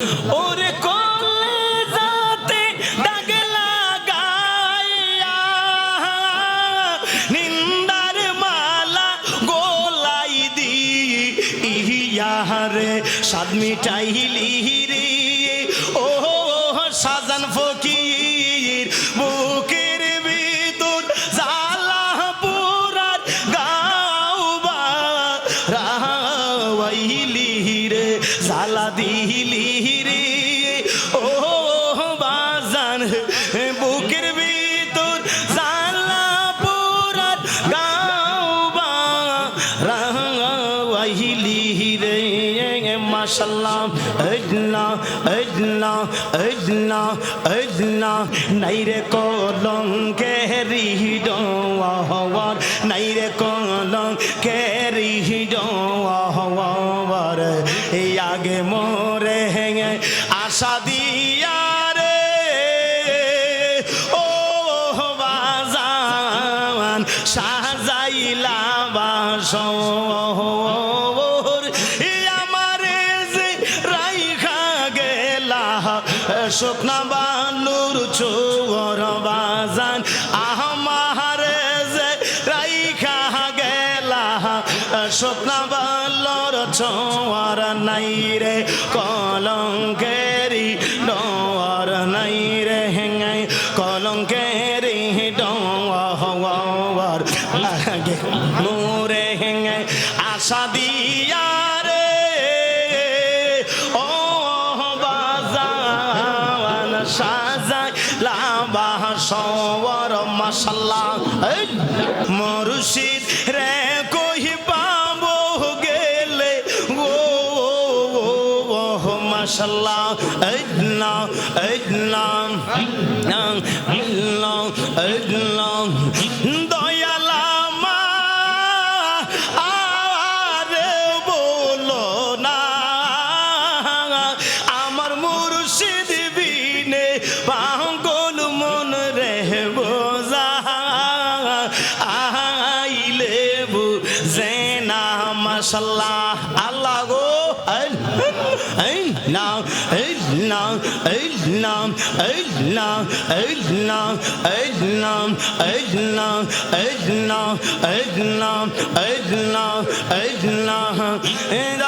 Oh! মাশাল্লাহ আজনা আজনা আজনা আজনা নাইরে কলঙ্কে হৃদ হওয়ার নাইরে কলঙ্কে হৃদ হওয়ার। এই আগে মন স্বপ্ন বলর ছোঁয়ার নাই রে কলঙ্কে Hmm? Ajna, Ajna, Ajna, Ajna, Ajna, Ajna, Ajna, Ajna, Ajna, Ajna, Ajna, Ajna, Ajna, Ajna,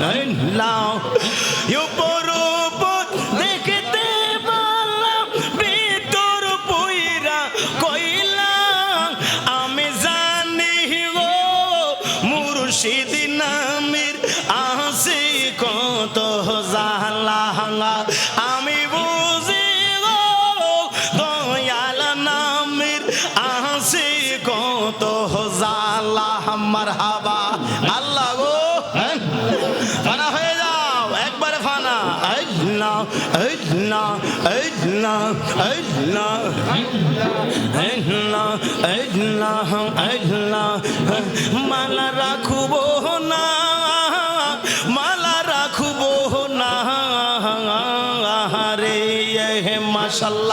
Nine, loud. You. মালা রাখব না মালা রাখব না রে মাসাল্লা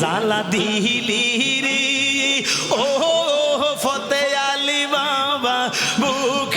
জালা দিলি রে। ও ফতে আলি বাবা বুক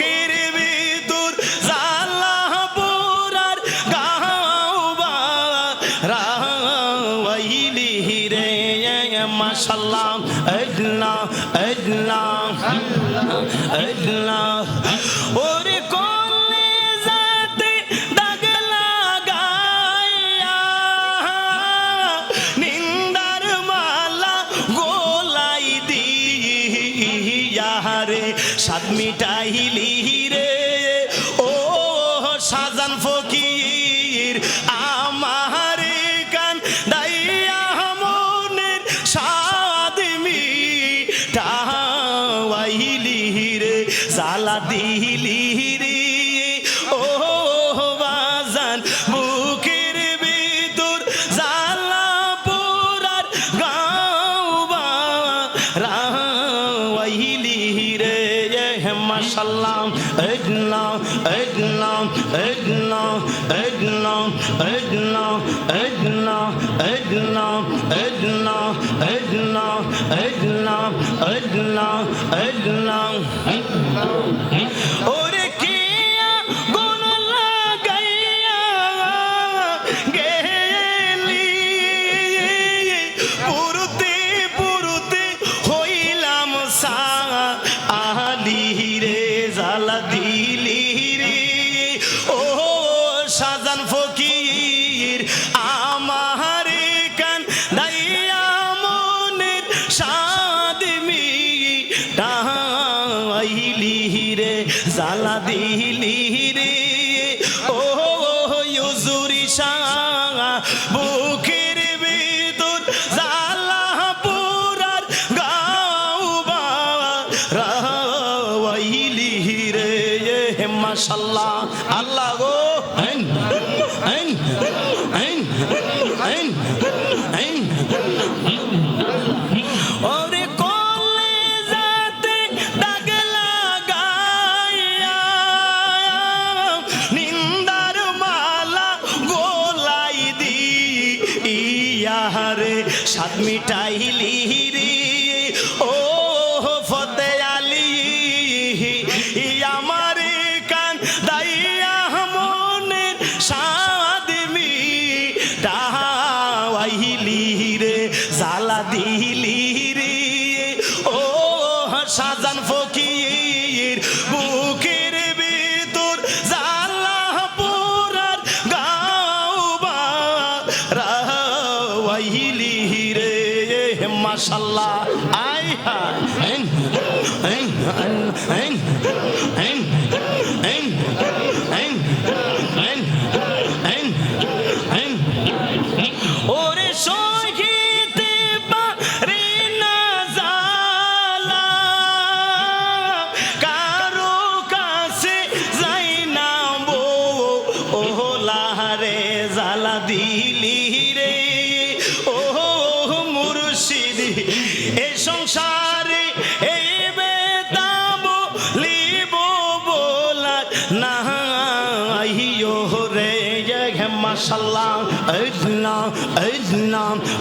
মাশাল্লাহ আল্লাহ গো। আইন আইন আইন আইন আইন। শাহজান ফকির।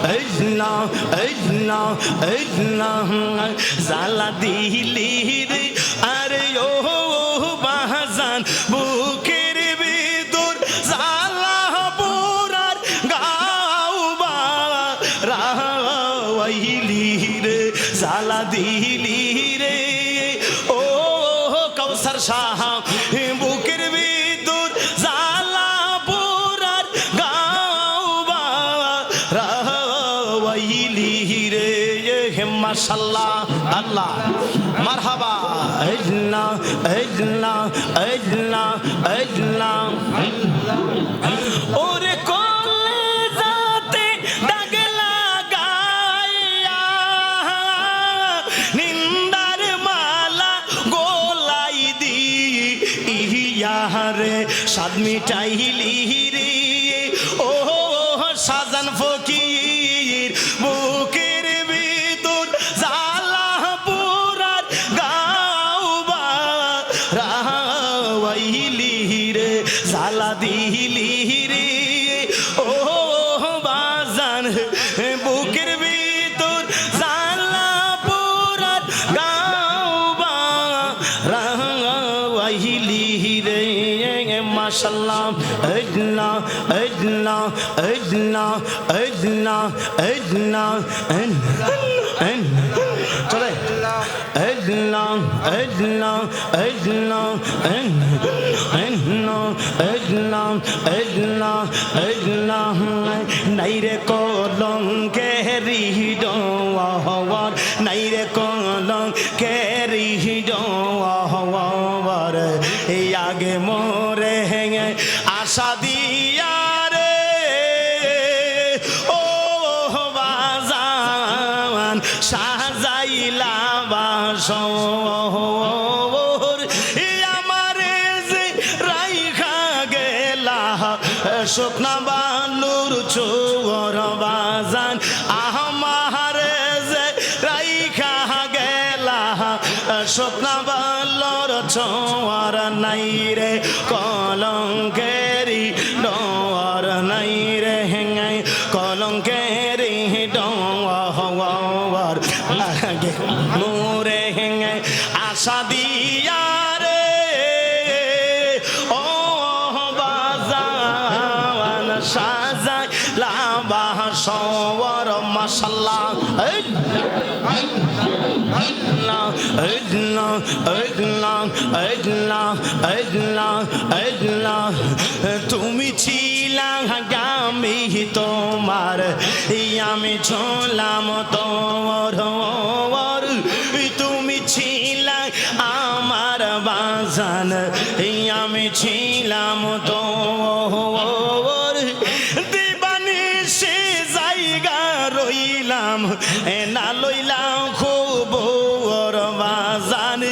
اجنا اجنا اجنا زالا دي لي মাশাল্লাহ আল্লাহ। মারহাবা আজনা আজনা আজনা আজনা জালা দিলি রে ও বাজান বুকের ভিতর জালা পুরার গাওবা রাওয়াইলি রে মাশাল্লাহ আল্লাহ আল্লাহ আল্লাহ আল্লাহ আল্লাহ চলে আল্লাহ আল্লাহ আল্লাহ আল্লাহ আল্লাহ আল্লাহ নাইরে কলং কেরি নাই রে কলং কেরি ডোয়ার এই আগে মরে হেঙে আশা দিয়া আশা দিয়া রে। ও বাজান সাজাই লাবা সওয়ার মাশাল্লাহ আল্লাহ আল্লাহ আল্লাহ আল্লাহ আল্লাহ তুমি ছিলা গামি তোমার, আমি ছোলাম তোমার আমি ছিলাম তো। দিবানি সে জায়গা রইলাম না লইলাম খুব বাজান।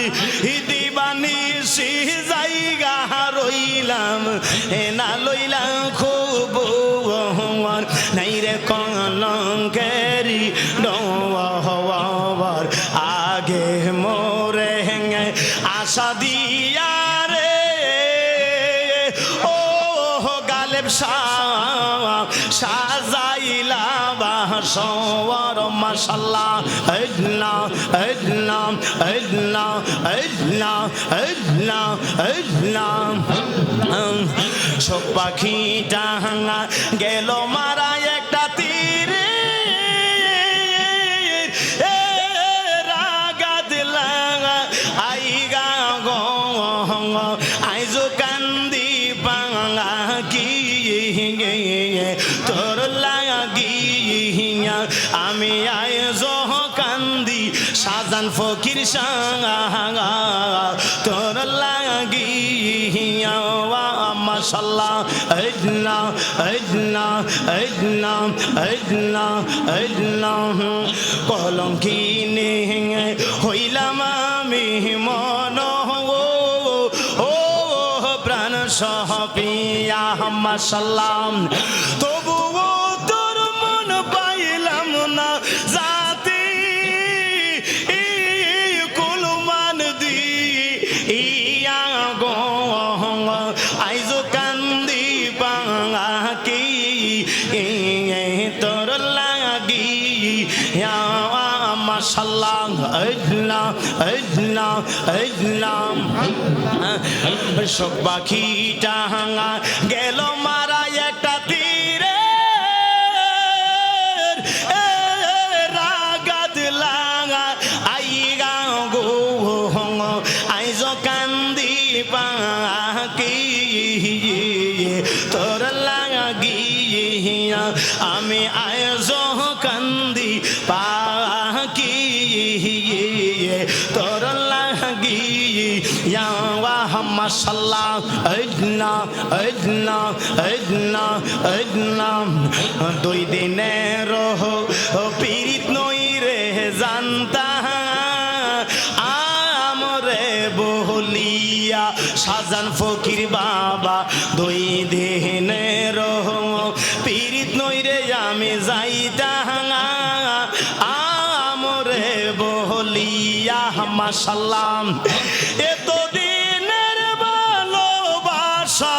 দিবানি সে জায়গা রইলাম না লইলাম বাসর মাশাল্লাহ আল্লাহ আল্লাহ আল্লাহ আল্লাহ আল্লাহ আল্লাহ সব পাখি ডাঙা গেল মারা তোর লাগি মাশাল্লাহ আল্লাহ আল্লাহ আল্লাহ আল্লাহ আল্লাহ কলঙ্কিনে হইলাম আমি মন ও প্রাণ সহ পিয়া মাশাল্লাহ। তবুও সব পাখি টাঙা গেল মারা একটা তীরে রাগাত লাগা আইগা গো আইজ কান্দি পাখি তোর লাগি আমি আয়জ আইদনা আইদনা আইদনা দুই দিনের পীড়িত নই রে, জানতা। আমরে বহলিয়া সাজান ফকির বাবা, দুই দিনের পীড়িত নই রে, আমি যাইতা। আমরে বহলিয়া, মাশাল্লাহ। এত দিনের ভালোবাসা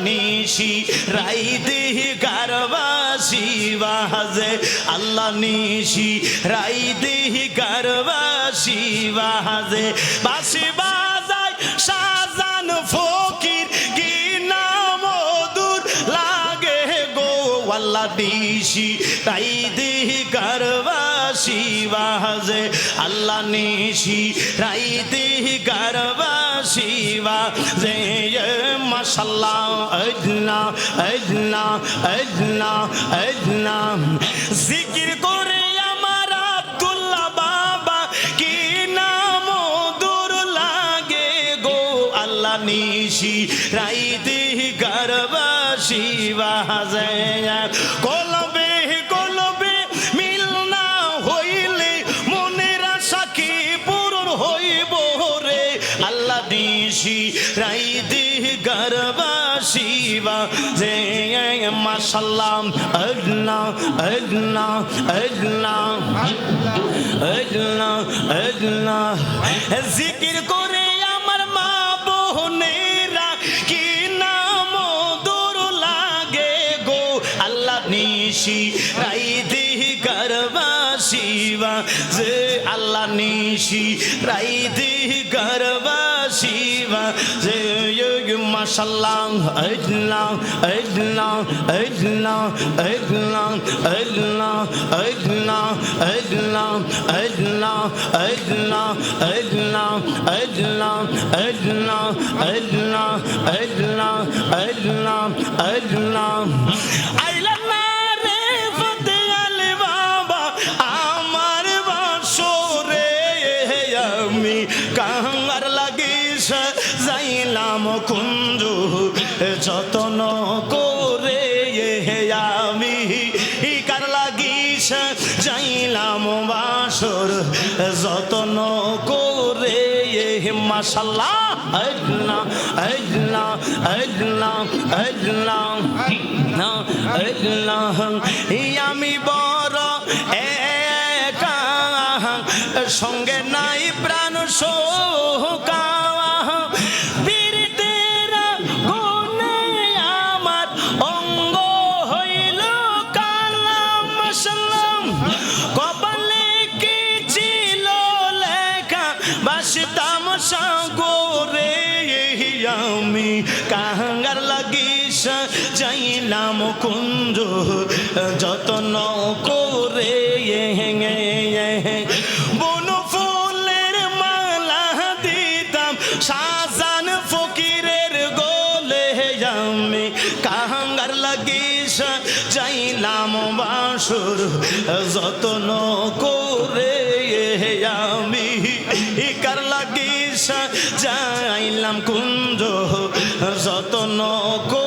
নিশি রাই রাইতে গারবাসি বাজে আল্লাহ নিশি রাইতে গারবাসি বাজে বাসি বাজায় আল্লাহ নিশি রাইতে কারবাসি বাজে আল্লাহ নিশি রাইতে কারবাসি বাজে মাশাল্লাহ আজনা আজনা আজনা আজনা জিকির করে আমার আব্দুল্লাহ বাবা, কি নাম দূর লাগে গো আল্লাহ নিশি রাইতে garba shiva hazaya কলবে kolbe milna হইলে moner আশা কি পূরণ হইব রে? আল্লাহ দিশি রাই দেহ garba শিবা যে মাশাল্লাহ জিকির করে আল্লাহ নিশি রাইতে গর্বাসিবা যে মাশাল্লাহ আল্লাহ আল্লাহ আল্লাহ আল্লাহ আল্লাহ আল্লাহ আল্লাহ আল্লাহ আল্লাহ আল্লাহ আল্লাহ আল্লাহ আল্লাহ আল্লাহ আল্লাহ আল্লাহ আইলানা লাগিস যাইলাম বাসর যতন করে। মাশাল্লাহ আল্লাহ আল্লাহ আল্লাহ আল্লাহ আল্লাহ আমি বড় একা, সঙ্গে নাই কুঞ্জ যতন করে বন ফুলের মালা দিতাম, সাজান ফকিরের গোলে আমি। কাহাঙ্গার লাগিস যাইলাম বাসুর, যতন করে আমি। কার লাগিস যাইলাম কুঞ্জ, যতন করে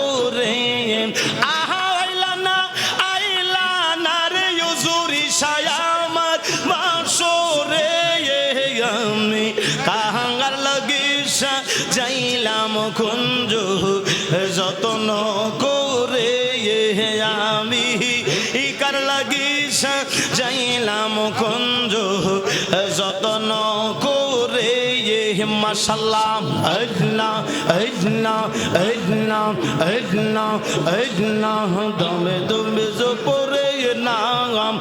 যতন করে আমি ইকার লাগিস, যাইলাম কুঞ্জ। যতন করে আল্লাহ আল্লাহ আল্লাহ দমে দমে জো পরে নাম।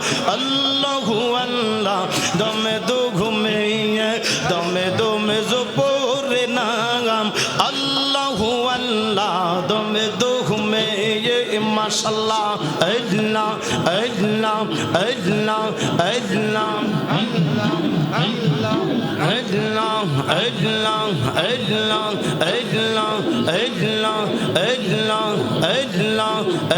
দমে দো ঘুমে দমে দমে জোপরে মাশাল্লাহ আদনা আদনা আদনা আদনা আদনা। আল্লাহ আল্লাহ আল্লাহ আল্লাহ আল্লাহ আল্লাহ আল্লাহ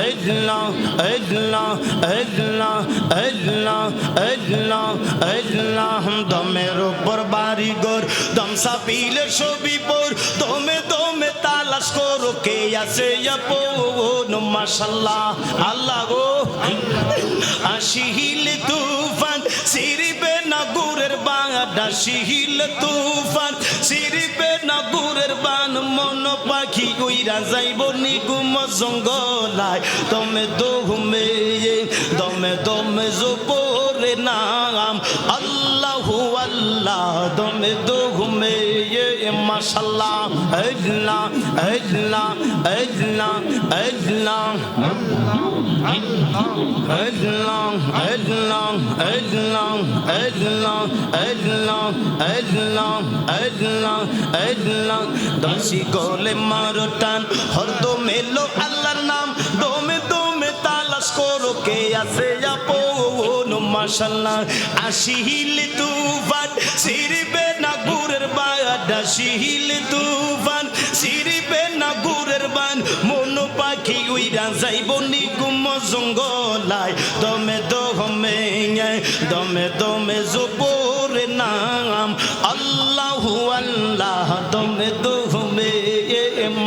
আল্লাহ আল্লাহ আল্লাহ আল্লাহ আল্লাহ আল্লাহ দমের উপর বাড়ি গোর দম সাপিলে ছবি পর দমে দমে তালাশ করো কে আছে আপন মাশাল্লাহ আল্লাহ গো আসিহিল তুফান সিরিবে গুরের বাংলাটা শিহিল তুফান। সিরিবে না গুরের বান, মন পাখি উইরা যাইব নিগুম জঙ্গলায় দমে দোহমে, দমে দমে জোপরে নাম। আল্লাহু আল্লাহ দমে দোহমে মাশাল্লাহ আল্লাহ আল্লাহ আল্লাহ আল্লাহ আল্লাহ আল্লাহ আল্লাহ আল্লাহ আল্লাহ আল্লাহ আল্লাহ আল্লাহ দাসি গলে মারো টান হরদো মেলো আল্লাহর নাম দমে দমে তালাশ করো কে আছে আপন মাশাল্লাহ আসিহিল তুফান সিরিবে না গুরের বায়াডা শিহিল তুফান সিরিবে না গুরের বান, মন পাখি উইরা যাইব নিগুম জঙ্গলায়, দমে দমে দমে দমে জোপরে নাম, আল্লাহু আল্লাহ, দমে দমে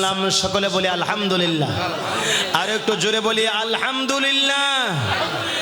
ওয়াসাল্লাম সকলে বলি আলহামদুলিল্লাহ। আর একটু জোরে বলি আলহামদুলিল্লাহ।